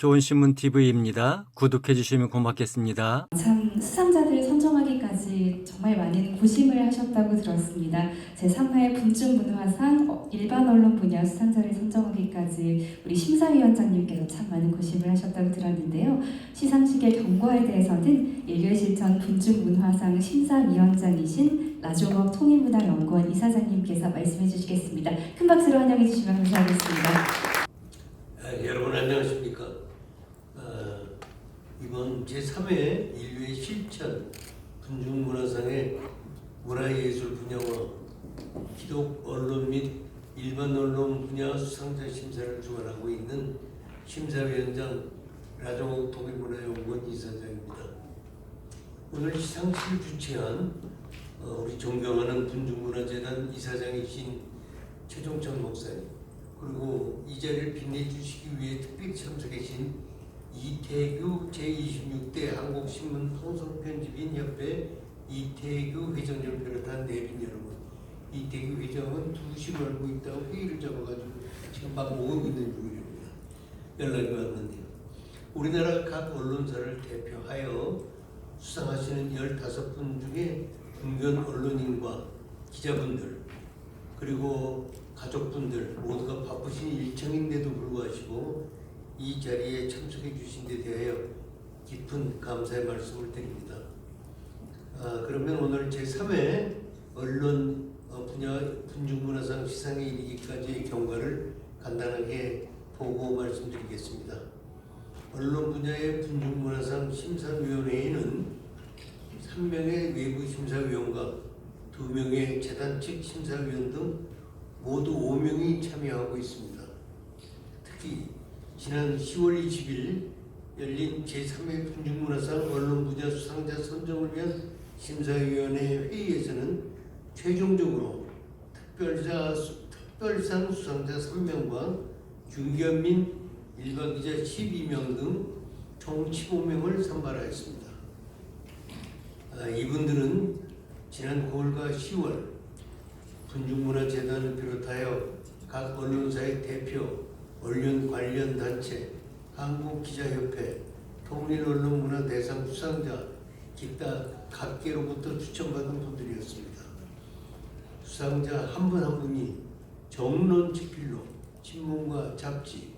좋은 신문 TV입니다. 구독해 주시면 고맙겠습니다. 참 수상자들을 선정하기까지 정말 많은 고심을 하셨다고 들었습니다. 제3회 분중 문화상 어, 일반 언론 분야 수상자를 선정하기까지 우리 심사위원장님께서 참 많은 고심을 하셨다고 들었는데요. 시상식의 경과에 대해서는 일교실전 분중 문화상 심사위원장이신 라조목 통일문화연구원 이사장님께서 말씀해 주시겠습니다. 큰 박수로 환영해 주시면 감사하겠습니다. 아, 여러분 안녕하십니까? 아, 이번 제3회 인류의 실천 분중문화상의 문화예술 분야와 기독 언론 및 일반 언론 분야 수상자 심사를 주관하고 있는 심사위원장 라종옥 통일문화연구원 이사장입니다. 오늘 시상식을 주최한 어, 우리 존경하는 분중문화재단 이사장이신 최종천 목사님 그리고 이 자리를 빛내주시기 위해 특별히 참석하신 이태규 제26대 한국신문 통솔편집인 협회 이태규 회장님을 비롯한 내빈 여러분 이태규 회장은 2시 걸고 있다고 회의를 잡아가지고 지금 막 오고 있는 중입니다. 연락이 왔는데요. 우리나라 각 언론사를 대표하여 수상하시는 15분 중에 분변 언론인과 기자분들 그리고 가족분들 모두가 바쁘신 일정인데도 불구하시고 이 자리에 참석해 주신 데 대하여 깊은 감사의 말씀을 드립니다. 아, 그러면 오늘 제3회 언론 어, 분야 분중문화상 시상에 이르기까지의 경과를 간단하게 보고 말씀드리겠습니다. 언론 분야의 분중문화상 심사위원회에는 3명의 외부 심사위원과 2명의 재단 측 심사위원 등 모두 5명이 참여하고 있습니다. 특히 지난 10월 20일 열린 제3회 분중문화상 언론 분야 수상자 선정을 위한 심사위원회 회의에서는 최종적으로 특별자, 특별상 수상자 3명과 중견민 일반 기자 12명 등 총 15명을 선발하였습니다. 아, 이분들은 지난 9월과 10월 분중문화재단을 비롯하여 각 언론사의 대표, 언론 관련 단체, 한국기자협회, 통일언론문화대상 수상자, 기타 각계로부터 추천받은 분들이었습니다. 수상자 한분한 분이 정론 집필로 신문과 잡지,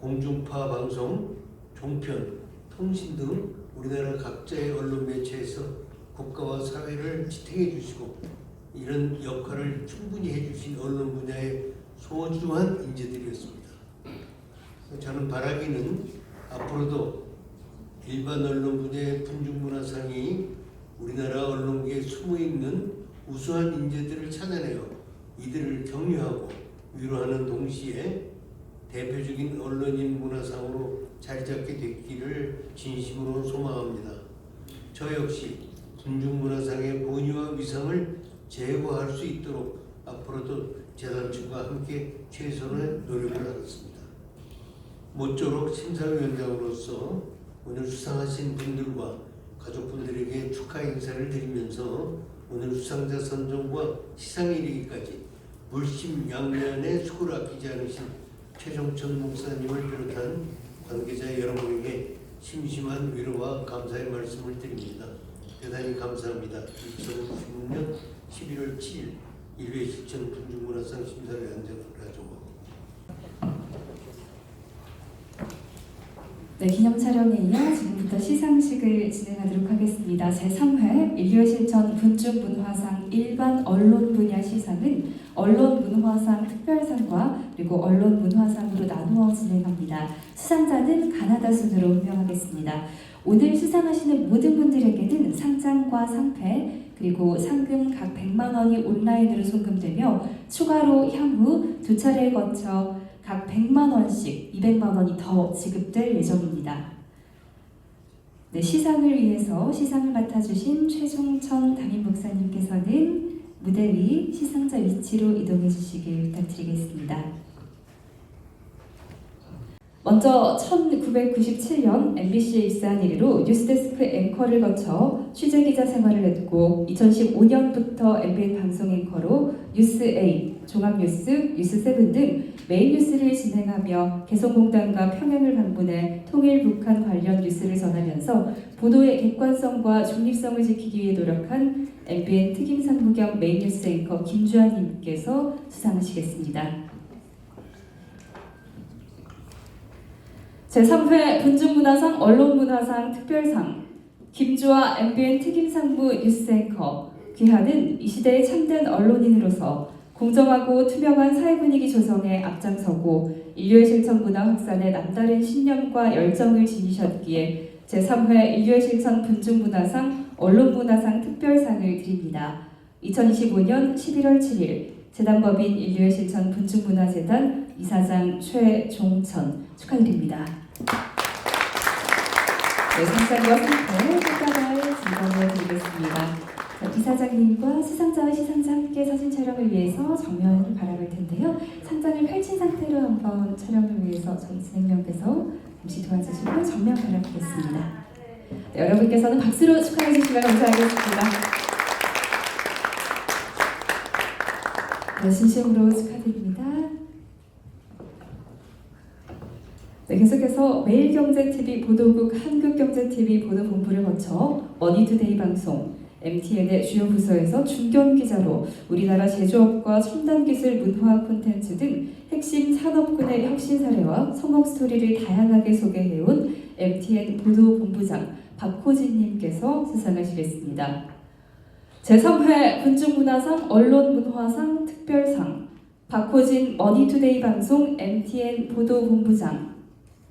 공중파 방송, 종편, 통신 등 우리나라 각자의 언론 매체에서 국가와 사회를 지탱해 주시고 이런 역할을 충분히 해주신 언론 분야의 소중한 인재들이었습니다. 저는 바라기는 앞으로도 일반 언론 분야의 분중문화상이 우리나라 언론계에 숨어 있는 우수한 인재들을 찾아내어 이들을 격려하고 위로하는 동시에 대표적인 언론인 문화상으로 자리 잡게 됐기를 진심으로 소망합니다. 저 역시 분중문화상의 본의와 위상을 제고할 수 있도록 앞으로도 재단 측과 함께 최선의 노력을 하겠습니다. 모쪼록 심사위원장으로서 오늘 수상하신 분들과 가족분들에게 축하 인사를 드리면서 오늘 수상자 선정과 시상에 이르기까지 물심양면의 수고를 아끼지 않으신 최종천 목사님을 비롯한 관계자 여러분에게 심심한 위로와 감사의 말씀을 드립니다. 대단히 감사합니다. 2016년 11월 7일 1회 실천 분중문화상 심사위원장 라조모 네, 기념 촬영에 이어 지금부터 시상식을 진행하도록 하겠습니다. 제3회 인류실천 분중문화상 일반 언론 분야 시상은 언론문화상 특별상과 그리고 언론문화상으로 나누어 진행합니다. 수상자는 가나다 순으로 임명하겠습니다. 오늘 수상하시는 모든 분들에게는 상장과 상패 그리고 상금 각 100만 원이 온라인으로 송금되며 추가로 향후 두 차례에 거쳐 각 100만 원씩 200만 원이 더 지급될 예정입니다. 네, 시상을 위해서 시상을 맡아주신 최종천 담임 목사님께서는 무대 위 시상자 위치로 이동해 주시길 부탁드리겠습니다. 먼저 1997년 MBC에 입사한 이래로 뉴스데스크 앵커를 거쳐 취재기자 생활을 했고 2015년부터 MBN 방송 앵커로 뉴스A, 종합뉴스, 뉴스7 등 메인 뉴스를 진행하며 개성공단과 평양을 방문해 통일 북한 관련 뉴스를 전하면서 보도의 객관성과 중립성을 지키기 위해 노력한 MBN 특임 상무 겸 메인 뉴스 앵커 김주환님께서 수상하시겠습니다. 제3회 분중문화상 언론문화상 특별상 김주아 MBN 특임상무 뉴스앵커 귀하는 이 시대의 참된 언론인으로서 공정하고 투명한 사회 분위기 조성에 앞장서고 인류의 실천 문화 확산에 남다른 신념과 열정을 지니셨기에 제3회 인류의 실천 분중문화상 언론문화상 특별상을 드립니다. 2025년 11월 7일 재단법인 인류의 실천 분중문화재단 이사장 최종천 축하드립니다. 네, 상장과 상패 꽃다발 진정해 드리겠습니다. 자, 이사장님과 수상자와 시상자 함께 사진 촬영을 위해서 정면을 바라볼 텐데요. 상장을 펼친 상태로 한번 촬영을 위해서 저희 진행명께서 잠시 도와주시고 정면 바라보겠습니다. 네, 여러분께서는 박수로 축하해 주시면 감사하겠습니다. 네, 진심으로 축하드립니다. 네, 계속해서 매일경제TV 보도국 한국경제TV 보도본부를 거쳐 머니투데이 방송 MTN의 주요 부서에서 중견 기자로 우리나라 제조업과 첨단기술 문화 콘텐츠 등 핵심 산업군의 혁신 사례와 성공 스토리를 다양하게 소개해온 MTN 보도본부장 박호진님께서 수상하시겠습니다. 제3회 군중문화상 언론문화상 특별상 박호진 머니투데이 방송 MTN 보도본부장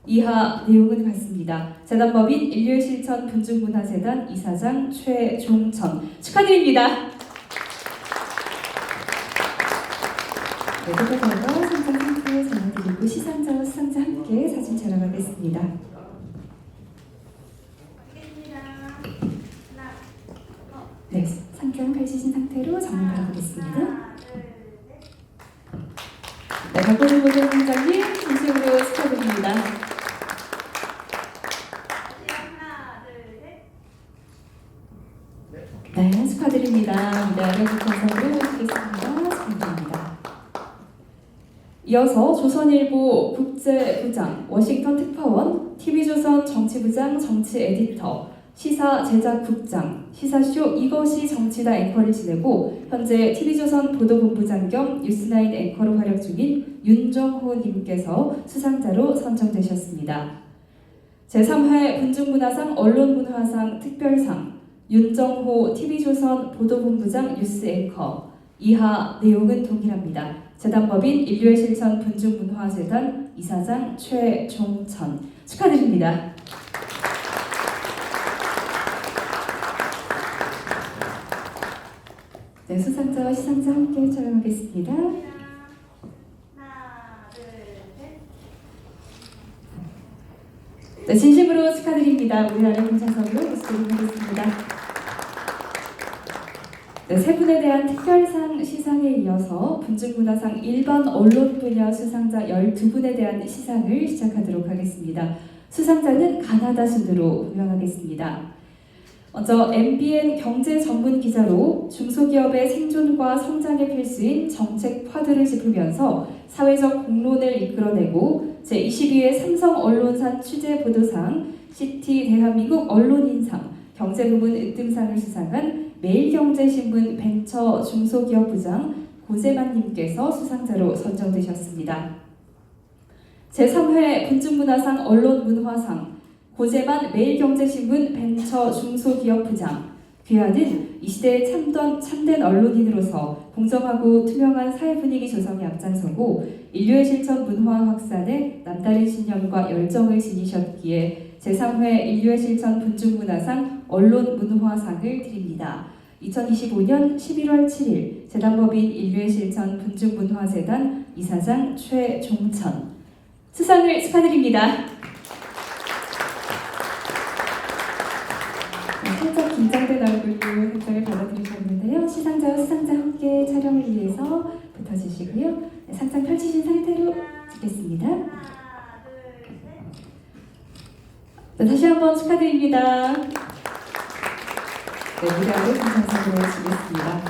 이하 내용은 같습니다. 재단법인 인류의 실천 분중문화재단 이사장 최종천 축하드립니다. 네, 그것과 상장 상태 전해드리고 시상자와 수상자 함께 사진 촬영하겠습니다. 네, 상장 펼치신 상태로 정면 바라보겠습니다. 네, 박보준 보조 팀장님 진심으로 축하드립니다. 네, 축하드립니다. 네, 감사로 드리겠습니다. 축하드립니다. 이어서 조선일보 국제부장, 워싱턴 특파원, TV조선 정치부장, 정치 에디터, 시사 제작국장, 시사쇼 이것이 정치다 앵커를 지내고 현재 TV조선 보도본부장 겸 뉴스나인 앵커로 활약 중인 윤정호 님께서 수상자로 선정되셨습니다. 제3회 분중문화상 언론문화상 특별상 윤정호 TV조선 보도본부장 뉴스 앵커 이하 내용은 동일합니다. 재단법인 인류의 실천 분중문화재단 이사장 최종천 축하드립니다. 네, 수상자와 시상자 함께 촬영하겠습니다. 네, 진심으로 축하드립니다. 우리나라 공차석으로 모시도록하겠습니다. 네, 세 분에 대한 특별상 시상에 이어서 분중문화상 일반 언론 분야 수상자 12분에 대한 시상을 시작하도록 하겠습니다. 수상자는 가나다 순으로 임명하겠습니다. 먼저 MBN 경제 전문 기자로 중소기업의 생존과 성장의 필수인 정책 화두를 짚으면서 사회적 공론을 이끌어내고 제22회 삼성 언론산 취재 보도상 CT 대한민국 언론인상 경제 부문 으뜸상을 수상한 매일경제신문 벤처 중소기업 부장 고재만님께서 수상자로 선정되셨습니다. 제3회 분중문화상 언론문화상 고재만 매일경제신문 벤처 중소기업 부장 귀하는 이 시대의 참던, 참된 언론인으로서 공정하고 투명한 사회 분위기 조성에 앞장서고 인류의 실천 문화 확산에 남다른 신념과 열정을 지니셨기에 제3회 인류의 실천 분중문화상 언론 문화상을 드립니다. 2025년 11월 7일 재단법인 인류의 실천 분중문화재단 이사장 최종천 수상을 축하드립니다. 네, 살짝 긴장된 얼굴로 상장을 받아들이셨는데요. 시상자와 수상자 함께 촬영을 위해서 붙어주시고요. 네, 상장 펼치신 상태로 찍겠습니다. 네, 다시 한번 축하드립니다. 네, 무대하고 감사성으로 주겠습니다.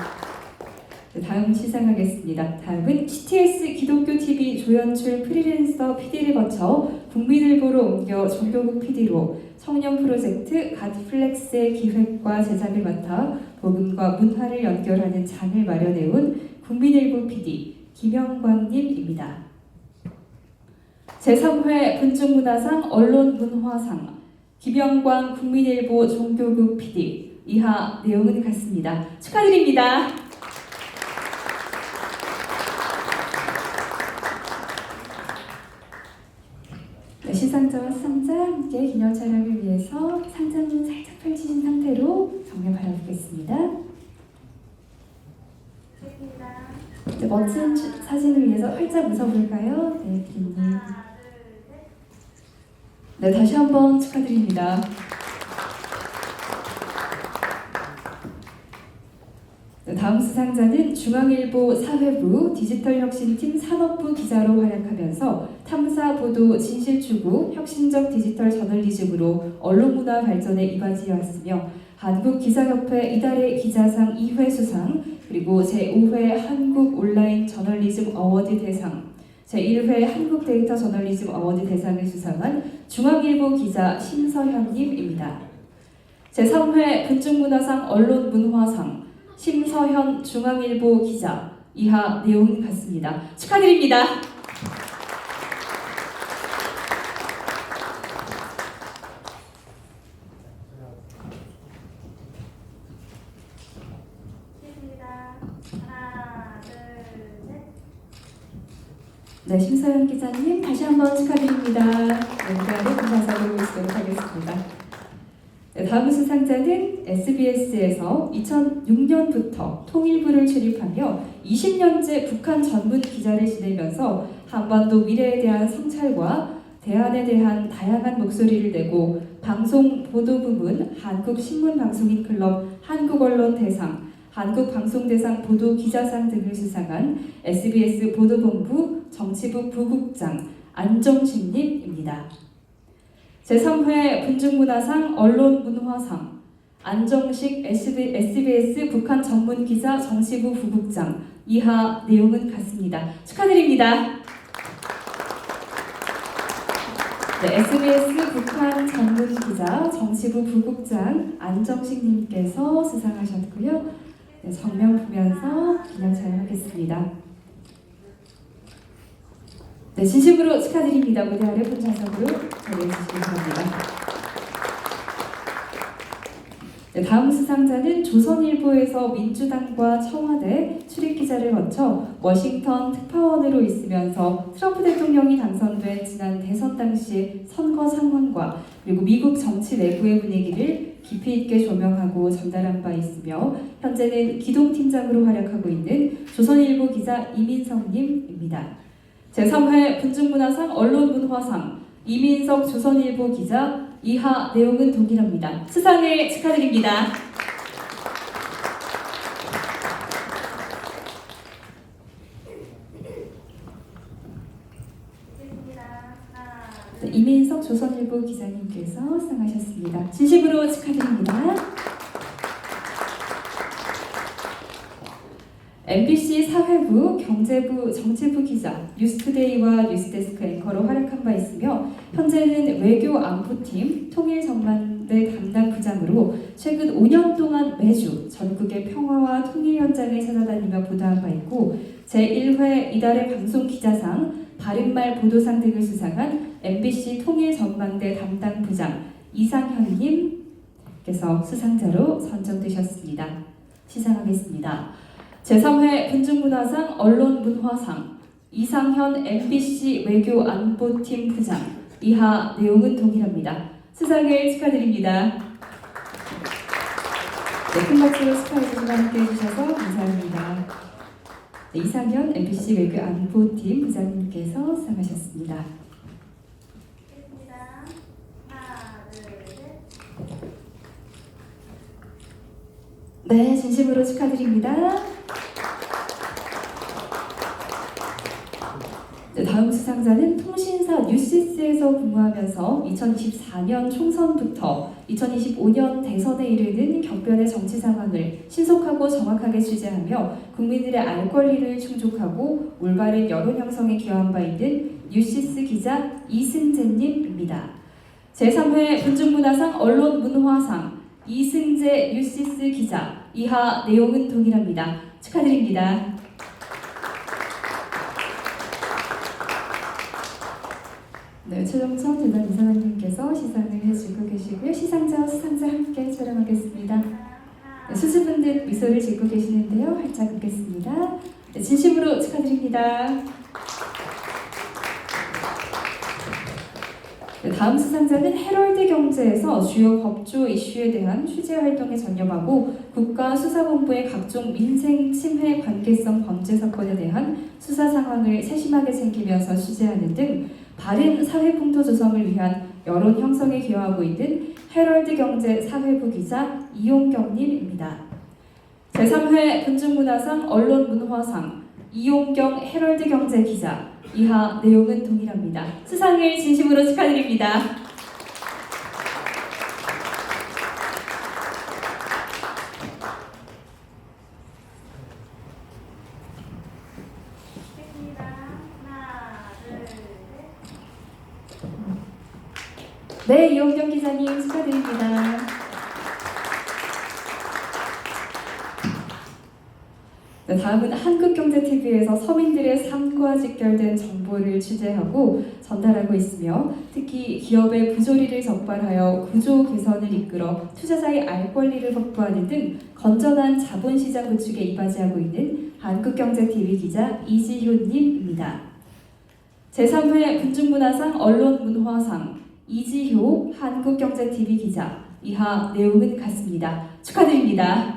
네, 다음 시상하겠습니다. 다음은 CTS 기독교 TV 조연출 프리랜서 PD를 거쳐 국민을 보러 옮겨 종교국 PD로 청년 프로젝트 갓플렉스의 기획과 제작을 맡아 복음과 문화를 연결하는 장을 마련해온 국민일보 PD 김영광님입니다. 제3회 분중문화상 언론문화상 김영광 국민일보 종교국 PD 이하 내용은 같습니다. 축하드립니다. 네, 시상자와 수상자 함께 기념 촬영을 살짝 펼치신 상태로 정면 바라보겠습니다. 네, 멋진 주- 사진을 위해서 활짝 웃어볼까요? 네, 기님. 네, 다시 한번 축하드립니다. 다음 수상자는 중앙일보 사회부 디지털혁신팀 산업부 기자로 활약하면서 탐사, 보도, 진실 추구, 혁신적 디지털 저널리즘으로 언론문화 발전에 이바지해왔으며 한국 기자협회 이달의 기자상 2회 수상, 그리고 제5회 한국 온라인 저널리즘 어워드 대상, 제1회 한국 데이터 저널리즘 어워드 대상을 수상한 중앙일보 기자 심서현님입니다. 제3회 분중문화상 언론문화상 심서현 중앙일보 기자 이하 내용은 같습니다. 축하드립니다. 네, 심서현 기자님 다시 한번 축하드립니다. 네, 무대하를 감사하고 있도록 하겠습니다. 네, 다음 수상자는 SBS에서 2006년부터 통일부를 출입하며 20년째 북한 전문 기자를 지내면서 한반도 미래에 대한 성찰과 대안에 대한 다양한 목소리를 내고 방송 보도 부문 한국 신문 방송인 클럽 한국 언론 대상 한국 방송 대상 보도 기자상 등을 수상한 SBS 보도본부 정치부 부국장 안정식님입니다. 제3회 분중문화상 언론문화상 안정식 SBS 북한 전문 기자 정치부 부국장 이하 내용은 같습니다. 축하드립니다. 네, SBS 북한 전문 기자 정치부 부국장 안정식님께서 수상하셨고요. 네, 정면 보면서 기념 촬영하겠습니다. 네, 진심으로 축하드립니다. 무대 아래 본좌석으로 자리해 주시기 바랍니다. 네, 다음 수상자는 조선일보에서 민주당과 청와대 출입 기자를 거쳐 워싱턴 특파원으로 있으면서 트럼프 대통령이 당선된 지난 대선 당시 선거 상황과 그리고 미국 정치 내부의 분위기를 깊이 있게 조명하고 전달한 바 있으며 현재는 기동팀장으로 활약하고 있는 조선일보 기자 이민성님입니다. 제3회 분중문화상 언론문화상 이민석 조선일보 기자 이하 내용은 동일합니다. 수상을 축하드립니다. 네, 이민석 조선일보 기자님께서 수상하셨습니다. 진심으로 축하드립니다. MBC 사회부, 경제부, 정치부 기자, 뉴스투데이와 뉴스데스크 앵커로 활약한 바 있으며 현재는 외교 안보팀 통일전망대 담당 부장으로 최근 5년 동안 매주 전국의 평화와 통일 현장을 찾아다니며 보도한 바 있고 제1회 이달의 방송 기자상, 바른말 보도상 등을 수상한 MBC 통일전망대 담당 부장 이상현님께서 수상자로 선정되셨습니다. 시상하겠습니다. 제3회 분중문화상 언론문화상 이상현 MBC 외교 안보팀 부장 이하 내용은 동일합니다. 수상을 축하드립니다. 네, 큰 박수로 축하해 주시고 함께 해주셔서 감사합니다. 네, 이상현 MBC 외교 안보팀 부장님께서 수상하셨습니다. 네, 진심으로 축하드립니다. 네, 다음 수상자는 통신 신사 뉴시스에서 근무하면서 2024년 총선부터 2025년 대선에 이르는 격변의 정치 상황을 신속하고 정확하게 취재하며 국민들의 알 권리를 충족하고 올바른 여론 형성에 기여한 바 있는 뉴시스 기자 이승재님입니다. 제3회 분중문화상 언론문화상 이승재 뉴시스 기자 이하 내용은 동일합니다. 축하드립니다. 네, 최정천 재단 이사장님께서 시상을 해주고 계시고요. 시상자와 수상자 함께 촬영하겠습니다. 네, 수줍은 듯 미소를 짓고 계시는데요. 활짝 웃겠습니다. 네, 진심으로 축하드립니다. 네, 다음 수상자는 헤럴드 경제에서 주요 법조 이슈에 대한 취재 활동에 전념하고 국가수사본부의 각종 민생 침해 관계성 범죄 사건에 대한 수사 상황을 세심하게 챙기면서 취재하는 등 바른 사회 풍토 조성을 위한 여론 형성에 기여하고 있는 헤럴드 경제 사회부 기자 이용경님입니다. 제3회 분중문화상 언론문화상 이용경 헤럴드 경제 기자 이하 내용은 동일합니다. 수상을 진심으로 축하드립니다. 하나, 둘, 셋. 네, 이용경 기자님 축하드립니다. 네, 다음은 한국경제TV에서 서민들의 삶과 직결된 정보를 취재하고 전달하고 있으며 특히 기업의 부조리를 적발하여 구조 개선을 이끌어 투자자의 알 권리를 확보하는 등 건전한 자본시장 구축에 이바지하고 있는 한국경제TV 기자 이지효님입니다. 제3회 분중문화상 언론문화상 이지효 한국경제TV 기자 이하 내용은 같습니다. 축하드립니다.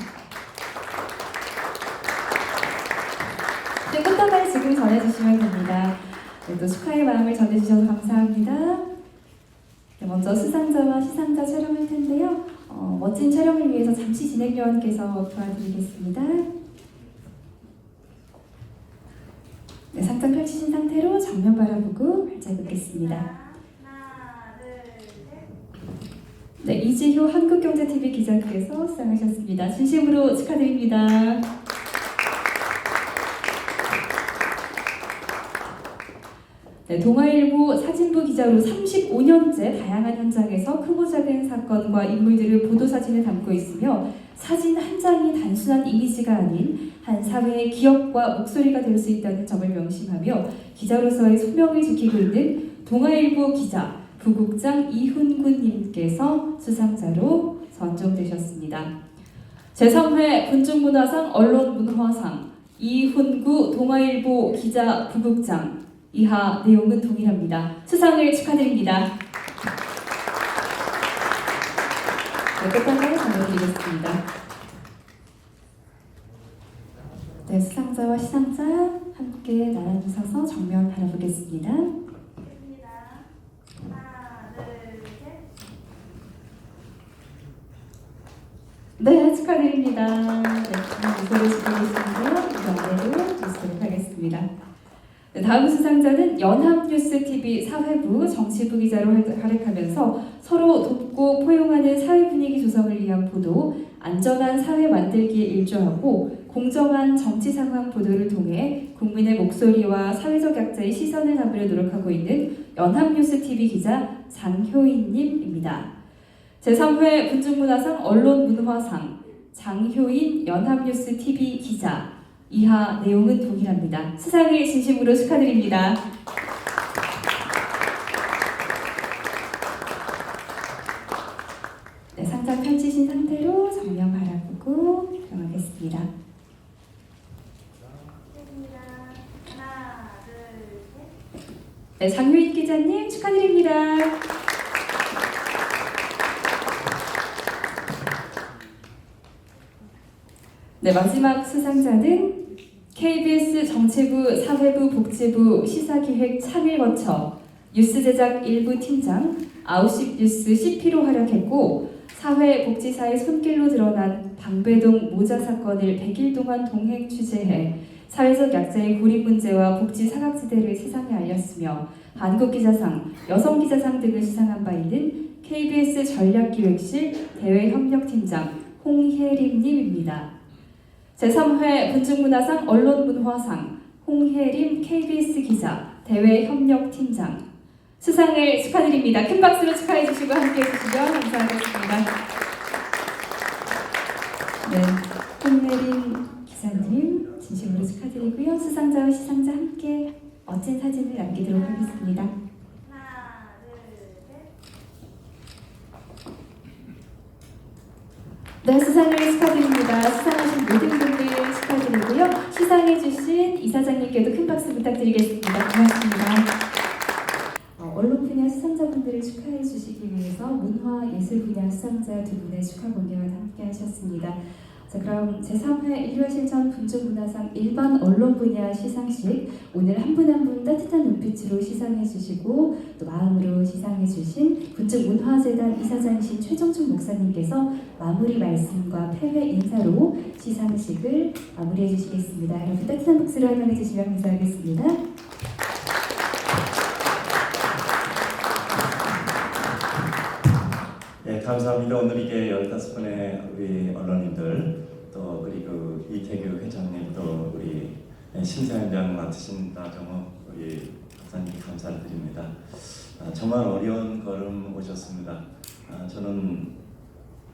네, 꽃다발 지금 전해주시면 됩니다. 네, 또 축하의 마음을 전해주셔서 감사합니다. 네, 먼저 수상자와 시상자 촬영할 텐데요. 어, 멋진 촬영을 위해서 잠시 진행요원께서 도와드리겠습니다. 네, 상장 펼치신 상태로 정면 바라보고 활짝 웃겠습니다. 하나, 둘, 셋. 네, 이지효 한국경제TV 기자께서 수상하셨습니다. 진심으로 축하드립니다. 네, 동아일보 사진부 기자로 35년째 다양한 현장에서 크고 작은 사건과 인물들을 보도 사진에 담고 있으며 사진 한 장이 단순한 이미지가 아닌 한 사회의 기억과 목소리가 될 수 있다는 점을 명심하며 기자로서의 소명을 지키고 있는 동아일보 기자 부국장 이훈군님께서 수상자로 선정되셨습니다. 제3회 군중문화상 언론문화상 이훈구 동아일보 기자 부국장 이하 내용은 동일합니다. 수상을 축하드립니다. 네, 끝단까지 전해드리겠습니다. 네, 수상자와 시상자 함께 나란히 서서 정면 바라보겠습니다. 찍겠습니다. 하나, 둘, 셋. 네, 축하드립니다. 네, 짓고 계시는데요. 이번에도 모시도록 하겠습니다. 네, 다음 수상자는 연합뉴스TV 사회부 정치부 기자로 활- 활약하면서 서로 돕고 포용하는 사회 분위기 조성을 위한 보도, 안전한 사회 만들기에 일조하고 공정한 정치 상황 보도를 통해 국민의 목소리와 사회적 약자의 시선을 담으려 노력하고 있는 연합뉴스TV 기자 장효인님입니다. 제3회 분중문화상 언론문화상 장효인 연합뉴스 TV 기자 이하 내용은 동일합니다. 수상을 진심으로 축하드립니다. 네, 상장 펼치신 상태로 정면 바라보고 들어가겠습니다. 찍겠습니다. 하나, 둘, 셋. 네, 장효인 기자님 축하드립니다. 네, 마지막 수상자는 KBS 정치부 사회부 복지부 시사기획 창을 거쳐 뉴스 제작 일부 팀장, 아웃십 뉴스 CP로 활약했고 사회복지사의 손길로 드러난 방배동 모자 사건을 100일 동안 동행 취재해 사회적 약자의 고립 문제와 복지 사각지대를 세상에 알렸으며 한국기자상, 여성기자상 등을 수상한 바 있는 KBS 전략기획실 대외협력팀장 홍혜림님입니다. 제3회 군중문화상 언론문화상 홍혜림 KBS 기자 대외협력팀장 수상을 축하드립니다. 큰 박수로 축하해 주시고 함께 해 주시면 감사하겠습니다. 네, 홍혜림 기자님 진심으로 축하드리고요. 수상자와 시상자 함께 멋진 사진을 남기도록 하겠습니다. 네, 수상을 축하드립니다. 분들 시상해주신 이사장님께도 큰 박수 부탁드리겠습니다. 고맙습니다. 어, 언론 분야 수상자분들을 축하해 주시기 위해서 문화 예술 분야 수상자 두 분의 축하 공개와 함께 하셨습니다. 자, 그럼 제3회 일요일 실천 분주문화상 일반 언론 분야 시상식 오늘 한 분 한 분 따뜻한 눈빛으로 시상해 주시고 또 마음으로 시상해 주신 분주문화재단 이사장이신 최정춘 목사님께서 마무리 말씀과 폐회 인사로 시상식을 마무리해 주시겠습니다. 여러분 따뜻한 박수로 환영해 주시면 감사하겠습니다. 감사합니다. 오늘 이게 15분의 우리 언론인들 또 그리고 이태규 회장님 또 우리 심사위원장 맡으신 나정호 우리 박사님 감사를 드립니다. 아, 정말 어려운 걸음 오셨습니다. 아, 저는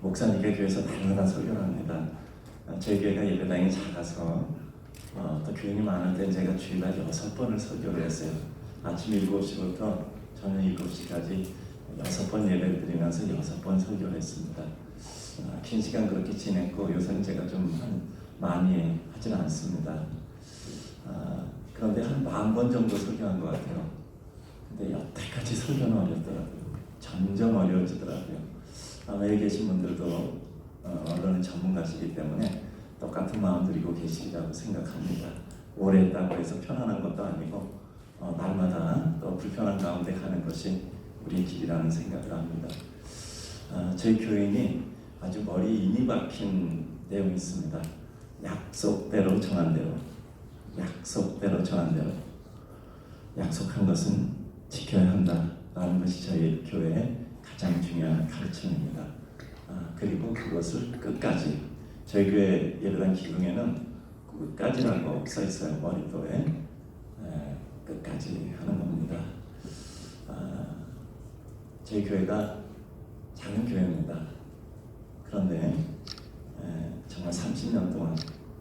목사님께 교회에서 다양한 설교를 합니다. 아, 저희 교회가 예배당이 작아서 어, 또 교인이 많을 때 제가 주일날 여섯 번을 설교를 했어요. 아침 7시부터 저녁 7시까지 여섯 번 예배를 드리면서 여섯 번 설교를 했습니다. 아, 긴 시간 그렇게 지냈고 요새는 제가 좀 한, 많이 하지는 않습니다. 아, 그런데 한 만 번 정도 설교한 것 같아요. 근데 여태까지 설교는 어렵더라고요. 점점 어려워지더라고요. 아마 여기 계신 분들도 어, 언론의 전문가시기 때문에 똑같은 마음 들이고 계시리라고 생각합니다. 오래 했다고 해서 편안한 것도 아니고 어, 날마다 또 불편한 가운데 가는 것이 우리의 길이라는 생각을 합니다. 아, 저희 교인이 아주 머리 인이 박힌 내용이 있습니다. 약속대로 정한 대로, 약속대로 정한 대로, 약속한 것은 지켜야 한다라는 것이 저희 교회의 가장 중요한 가르침입니다. 아, 그리고 그것을 끝까지 저희 교회 예배당 기둥에는 끝까지라고 써 있어요 머리도에 에, 끝까지 하는 겁니다. 아, 저희 교회가 작은 교회입니다. 그런데 에, 정말 30년 동안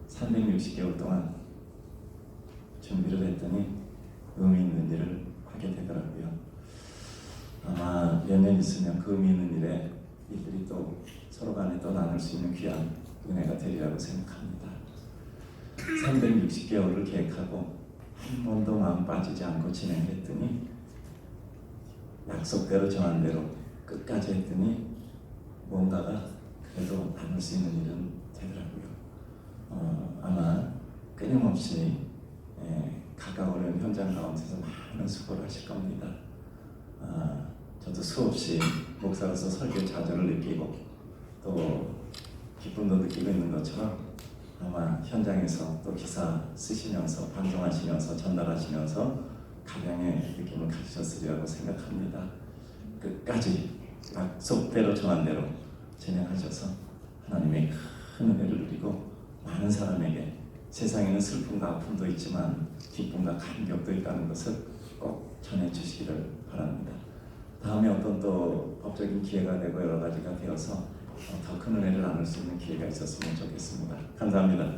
360개월 동안 준비를 했더니 의미 있는 일을 하게 되더라고요. 아마 몇 년 있으면 그 의미 있는 일에 이들이 또 서로 간에 또 나눌 수 있는 귀한 은혜가 되리라고 생각합니다. 360개월을 계획하고 한 번도 마음 빠지지 않고 진행했더니 약속대로 정한 대로 끝까지 했더니 뭔가가 그래도 나눌 수 있는 일은 되더라고요. 어, 아마 끊임없이 예, 가까워오는 현장 가운데서 많은 수고를 하실 겁니다. 아, 저도 수없이 목사로서 설교 좌절을 느끼고 또 기쁨도 느끼고 있는 것처럼 아마 현장에서 또 기사 쓰시면서 방송하시면서 전달하시면서 가량의 느낌을 가지셨으리라고 생각합니다. 끝까지 약속대로 정한 대로 진행하셔서 하나님의 큰 은혜를 누리고 많은 사람에게 세상에는 슬픔과 아픔도 있지만 기쁨과 감격도 있다는 것을 꼭 전해주시기를 바랍니다. 다음에 어떤 또 법적인 기회가 되고 여러 가지가 되어서 더 큰 은혜를 나눌 수 있는 기회가 있었으면 좋겠습니다. 감사합니다.